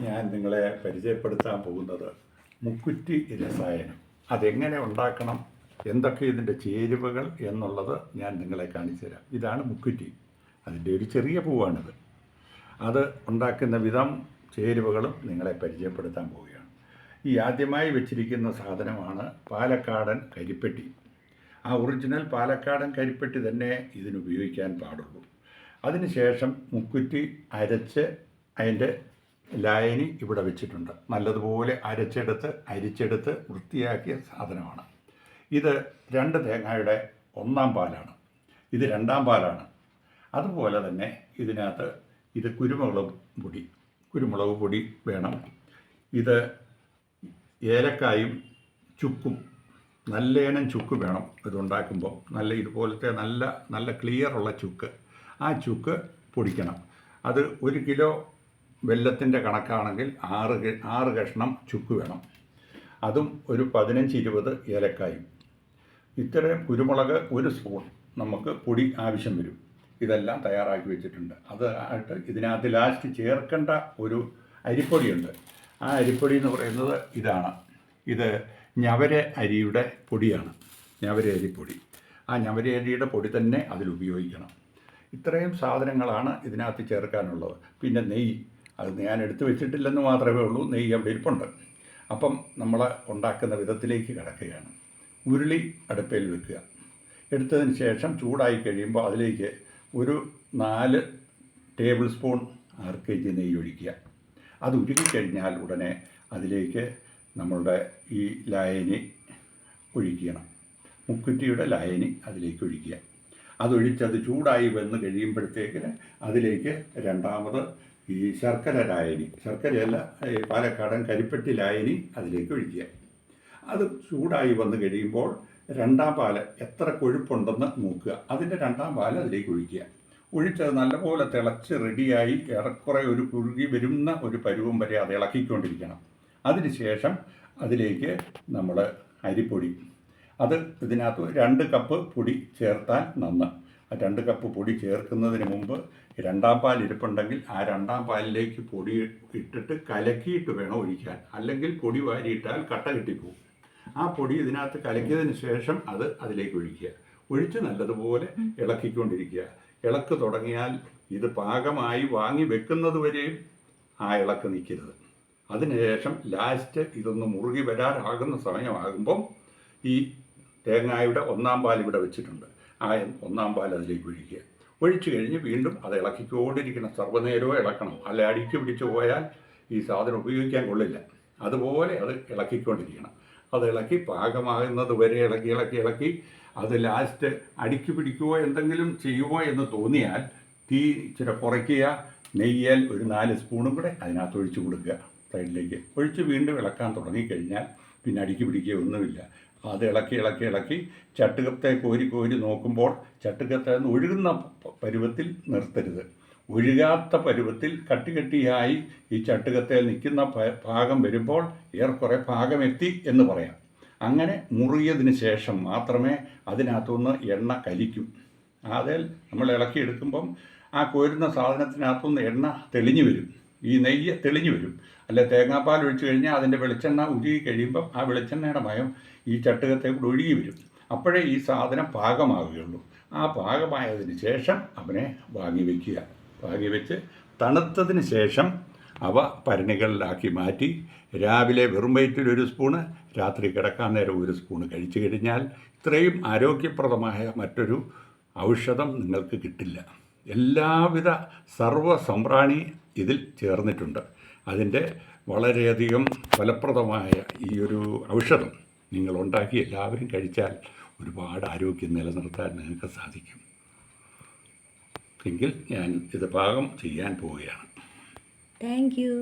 ഞാൻ നിങ്ങളെ പരിചയപ്പെടുത്താൻ പോകുന്നത് മുക്കുറ്റി രസായനം അതെങ്ങനെ ഉണ്ടാക്കണം? എന്തൊക്കെ ഇതിന്റെ ചേരുവകൾ എന്നുള്ളത് ഞാൻ നിങ്ങളെ കാണിച്ചു തരാം. ഇതാണ് മുക്കുറ്റി. അതിന്റെ ഒരു ചെറിയ പൂവാണിത്. അത് ഉണ്ടാക്കുന്ന വിധം ചേരുവകളും നിങ്ങളെ പരിചയപ്പെടുത്താൻ പോവുകയാണ്. ഈ ആദ്യമായി വെച്ചിരിക്കുന്ന സാധനമാണ് പാലക്കാടൻ കരിപ്പെട്ടി. ആ ഒറിജിനൽ പാലക്കാടൻ കരിപ്പെട്ടി തന്നെ ഇതിന് ഉപയോഗിക്കാൻ പാടുള്ളൂ. അതിനുശേഷം മുക്കുറ്റി അരച്ച് അതിന്റെ ലായനി ഇവിടെ വെച്ചിട്ടുണ്ട്. നല്ലതുപോലെ അരച്ചെടുത്ത് അരിച്ചെടുത്ത് വൃത്തിയാക്കിയ സാധനമാണ്. ഇത് രണ്ട് തേങ്ങയുടെ ഒന്നാം പാലാണ്. ഇത് രണ്ടാം പാലാണ്. അതുപോലെ തന്നെ ഇതിനകത്ത് ഇത് കുരുമുളക് പൊടി. കുരുമുളക് പൊടി വേണം. ഇത് ഏലക്കായും ചുക്കും നല്ല ചുക്ക് വേണം. ഇതുണ്ടാക്കുമ്പോൾ നല്ല ഇതുപോലത്തെ നല്ല നല്ല ക്ലിയറുള്ള ചുക്ക്. ആ ചുക്ക് പൊടിക്കണം. അത് ഒരു കിലോ വെല്ലത്തിന്റെ കണക്കാണെങ്കിൽ ആറ് ആറ് കഷ്ണം ചുക്ക് വേണം. അതും ഒരു പതിനഞ്ച് ഇരുപത് ഏലക്കായും. ഇത്രയും കുരുമുളക് ഒരു സ്പൂൺ നമുക്ക് പൊടി ആവശ്യം വരും. ഇതെല്ലാം തയ്യാറാക്കി വെച്ചിട്ടുണ്ട്. അത് ആയിട്ട് ഇതിനകത്ത് ലാസ്റ്റ് ചേർക്കേണ്ട ഒരു അരിപ്പൊടിയുണ്ട്. ആ അരിപ്പൊടി എന്ന് പറയുന്നത് ഇതാണ്. ഇത് ഞവര അരിയുടെ പൊടിയാണ്. ഞവര അരിപ്പൊടി ആ ഞവര അരിയുടെ പൊടി തന്നെ അതിൽ ഉപയോഗിക്കണം. ഇത്രയും സാധനങ്ങളാണ് ഇതിനകത്ത് ചേർക്കാനുള്ളത്. പിന്നെ നെയ്യ്. അത് ഞാൻ എടുത്തു വെച്ചിട്ടില്ലെന്ന് മാത്രമേ ഉള്ളൂ. നെയ്യ് അവിടെ ഇരിപ്പുണ്ട്. അപ്പം നമ്മൾ ഉണ്ടാക്കുന്ന വിധത്തിലേക്ക് കിടക്കുകയാണ്. ഉരുളി അടുപ്പയിൽ വെക്കുക. എടുത്തതിന് ശേഷം ചൂടായി കഴിയുമ്പോൾ അതിലേക്ക് ഒരു നാല് table spoon R K G നെയ്യ് ഒഴിക്കുക. അത് ഉരുകിക്കഴിഞ്ഞാൽ ഉടനെ അതിലേക്ക് നമ്മളുടെ ഈ ലായനി ഒഴിക്കണം. മുക്കുറ്റിയുടെ ലായനി അതിലേക്ക് ഒഴിക്കുക. അതൊഴിച്ചത് അത് ചൂടായി വന്ന് കഴിയുമ്പോഴത്തേക്കിന് അതിലേക്ക് രണ്ടാമത് ഈ ശർക്കര ലായനി ശർക്കരയല്ല ഈ പാലക്കാടൻ കരിപ്പെട്ടി ലായനി അതിലേക്ക് ഒഴിക്കുക. അത് ചൂടായി വന്ന് കഴിയുമ്പോൾ രണ്ടാം പാൽ എത്ര കൊഴുപ്പുണ്ടെന്ന് നോക്കുക. അതിന്റെ രണ്ടാം പാൽ അതിലേക്ക് ഒഴിക്കുക. ഒഴിച്ചത് നല്ലപോലെ തിളച്ച് റെഡിയായി ഏറെക്കുറെ ഒരു കുറുകി വരുന്ന ഒരു പരുവം വരെ അത് ഇളക്കിക്കൊണ്ടിരിക്കണം. അതിനുശേഷം അതിലേക്ക് നമ്മൾ അരിപ്പൊടി അത് ഇതിനകത്ത് രണ്ട് കപ്പ് പൊടി ചേർത്താൽ നന്ന്. ആ രണ്ട് കപ്പ് പൊടി ചേർക്കുന്നതിന് മുമ്പ് രണ്ടാം പാൽ ഇരിപ്പുണ്ടെങ്കിൽ ആ രണ്ടാം പാലിലേക്ക് പൊടി ഇട്ടിട്ട് കലക്കിയിട്ട് വേണം ഒഴിക്കാൻ. അല്ലെങ്കിൽ പൊടി വാരിയിട്ടാൽ കട്ട കിട്ടിപ്പോവും. ആ പൊടി ഇതിനകത്ത് കലക്കിയതിന് ശേഷം അത് അതിലേക്ക് ഒഴിക്കുക. ഒഴിച്ച് നല്ലതുപോലെ ഇളക്കിക്കൊണ്ടിരിക്കുക. ഇളക്ക് തുടങ്ങിയാൽ ഇത് പാകമായി വാങ്ങി വെക്കുന്നത് വരെയും ആ ഇളക്ക് നിൽക്കരുത്. അതിനുശേഷം ലാസ്റ്റ് ഇതൊന്ന് മുറുകി വരാറാകുന്ന സമയമാകുമ്പം ഈ തേങ്ങായുടെ ഒന്നാം പാൽ ഇവിടെ വെച്ചിട്ടുണ്ട്. ആ ഒന്നാം പാൽ അതിലേക്ക് ഒഴിക്കുക. ഒഴിച്ചു കഴിഞ്ഞ് വീണ്ടും അത് ഇളക്കിക്കൊണ്ടിരിക്കണം. സർവനേരവും ഇളക്കണം. അല്ല അടിച്ചു പിടിച്ചു പോയാൽ ഈ സാധനം ഉപയോഗിക്കാൻ കൊള്ളില്ല. അതുപോലെ അത് ഇളക്കിക്കൊണ്ടിരിക്കണം. അത് ഇളക്കി പാകമാകുന്നത് വരെ ഇളക്കി ഇളക്കി ഇളക്കി അത് ലാസ്റ്റ് അടിക്ക് പിടിക്കുമോ എന്തെങ്കിലും ചെയ്യുമോ എന്ന് തോന്നിയാൽ തീ ഇച്ചിരി കുറയ്ക്കുക. നെയ്യാൽ ഒരു നാല് സ്പൂണും കൂടെ അതിനകത്ത് ഒഴിച്ചു കൊടുക്കുക. സൈഡിലേക്ക് ഒഴിച്ച് വീണ്ടും ഇളക്കാൻ തുടങ്ങിക്കഴിഞ്ഞാൽ പിന്നെ അടിക്ക് പിടിക്കുക ഒന്നുമില്ല. അത് ഇളക്കി ഇളക്കി ഇളക്കി ചട്ടുകത്തെ കോരി കോരി നോക്കുമ്പോൾ ചട്ടുകത്തെ ഒഴുകുന്ന പരുവത്തിൽ നിർത്തരുത്. ഒഴുകാത്ത പരുവത്തിൽ കട്ടി കട്ടിയായി ഈ ചട്ടുകത്തെ നിൽക്കുന്ന ഭാഗം വരുമ്പോൾ ഏറെക്കുറെ ഭാഗമെത്തി എന്ന് പറയാം. അങ്ങനെ മുറിയതിന് ശേഷം മാത്രമേ അതിനകത്തുനിന്ന് എണ്ണ കലിക്കും. അതിൽ നമ്മൾ ഇളക്കിയെടുക്കുമ്പം ആ കോരുന്ന സാധനത്തിനകത്തുനിന്ന് എണ്ണ തെളിഞ്ഞു വരും. ഈ നെയ്യ് തെളിഞ്ഞു വരും. അല്ല തേങ്ങാപ്പാൽ ഒഴിച്ചു കഴിഞ്ഞാൽ അതിന്റെ വെളിച്ചെണ്ണ ഉരുകി കഴിയുമ്പം ആ വെളിച്ചെണ്ണയുടെ മയം ഈ ചട്ടുകത്തെ കൂടെ ഒഴുകി വരും. അപ്പോഴേ ഈ സാധനം പാകമാവുകയുള്ളൂ. ആ പാകമായതിന് ശേഷം അവനെ വാങ്ങി വയ്ക്കുക. വാങ്ങി വെച്ച് തണുത്തതിന് ശേഷം അവ ഭരണികളിലാക്കി മാറ്റി രാവിലെ വെറും വയറ്റിൽ ഒരു സ്പൂണ് രാത്രി കിടക്കാൻ നേരം ഒരു സ്പൂണ് കഴിച്ചു കഴിഞ്ഞാൽ ഇത്രയും ആരോഗ്യപ്രദമായ മറ്റൊരു ഔഷധം നിങ്ങൾക്ക് കിട്ടില്ല. എല്ലാവിധ സർവ സംപ്രാണി ഇതിൽ ചേർന്നിട്ടുണ്ട്. അതിന്റെ വളരെയധികം ഫലപ്രദമായ ഈ ഒരു ഔഷധം നിങ്ങൾ ഉണ്ടാക്കി എല്ലാവരും കഴിച്ചാൽ ഒരുപാട് ആരോഗ്യം നിലനിർത്താൻ നിങ്ങൾക്ക് സാധിക്കും. എങ്കിൽ ഞാൻ ഇത് പാകം ചെയ്യാൻ പോവുകയാണ്. Thank you.